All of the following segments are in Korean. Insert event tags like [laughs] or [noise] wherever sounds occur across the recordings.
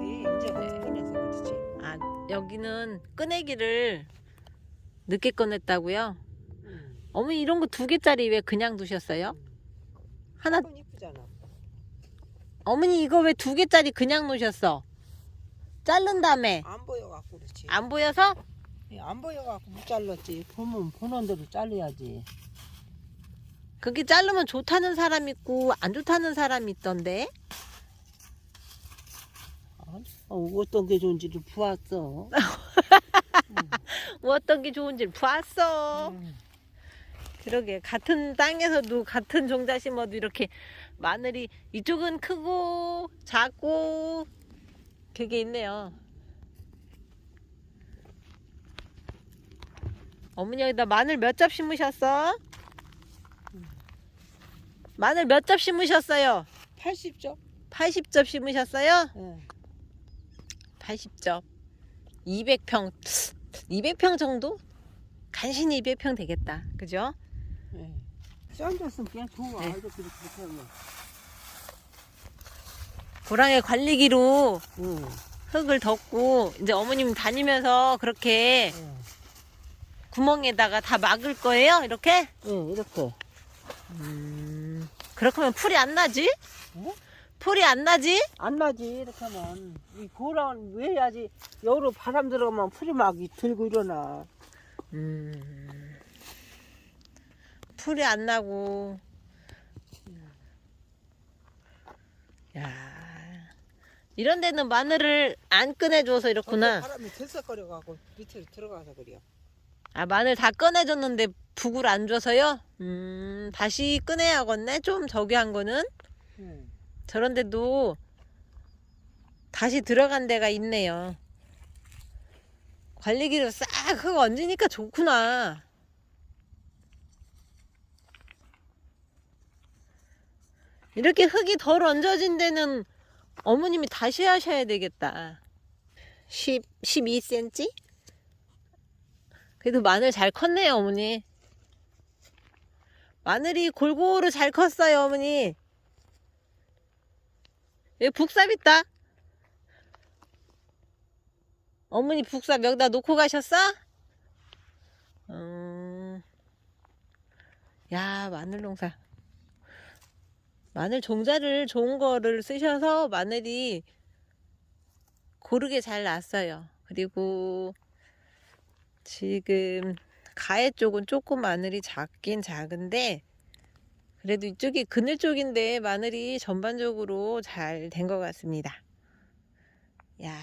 이제 꺼내서 그렇지. 아 여기는 꺼내기를 늦게 꺼냈다고요? 응. 어머니 이런 거 두 개짜리 왜 그냥 두셨어요? 하나 이건 이쁘잖아. 어머니 이거 왜 두 개짜리 그냥 놓으셨어? 자른 다음에 안 보여갖고 그렇지. 안 보여서? 예, 안 보여갖고 못 잘랐지. 보면 보는 대로 잘라야지. 그게 자르면 좋다는 사람 있고 안 좋다는 사람이 있던데 어, 어떤 게 좋은지를 보았어. 뭐 [laughs] 어떤 게 좋은지를 봤어 응. 그러게 같은 땅에서도 같은 종자 심어도 이렇게 마늘이 이쪽은 크고 작고 그게 있네요 어머니 여기다 마늘 몇 접시 심으셨어? 마늘 몇 접시 심으셨어요? 80점? 80접 심으셨어요? 예. 80접 200평 200평 정도? 간신히 200평 되겠다 그죠? 예. 썬졌으면 그냥 좋아. 네. 이렇게 이렇게 하면. 고랑의 관리기로 응. 흙을 덮고 이제 어머님 다니면서 그렇게 예. 구멍에다가 다 막을 거예요 이렇게? 예, 이렇게. 음 그렇게 하면 풀이 안 나지? 어? 풀이 안 나지? 안 나지 이렇게 하면. 이 고랑 왜 해야지? 여기로 바람 들어가면 풀이 막 들고 일어나. 음. 풀이 안 나고. 야. 이런 데는 마늘을 안 꺼내줘서 이렇구나. 바람이 들썩거려가고 밑으로 들어가서 그래요. 아 마늘 다 꺼내줬는데 북을 안 줘서요? 음 다시 꺼내야겠네 좀 저기 한 거는. 응. 저런 데도 다시 들어간 데가 있네요. 관리기로 싹 흙 얹으니까 좋구나. 이렇게 흙이 덜 얹어진 데는 어머님이 다시 하셔야 되겠다. 10, 12cm? 그래도 마늘 잘 컸네요 어머니. 마늘이 골고루 잘 컸어요 어머니 여기 북삽 있다. 어머니 북삽 여기다 놓고 가셨어? 음. 야, 마늘 농사. 마늘 종자를 좋은 거를 쓰셔서 마늘이 고르게 잘 났어요. 그리고 지금 가해 쪽은 조금 마늘이 작긴 작은데 그래도 이쪽이 그늘 쪽인데 마늘이 전반적으로 잘 된 것 같습니다. 야,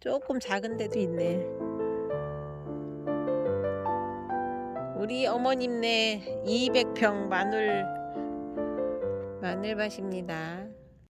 조금 작은 데도 있네. 우리 어머님네 200평 마늘 마늘밭입니다.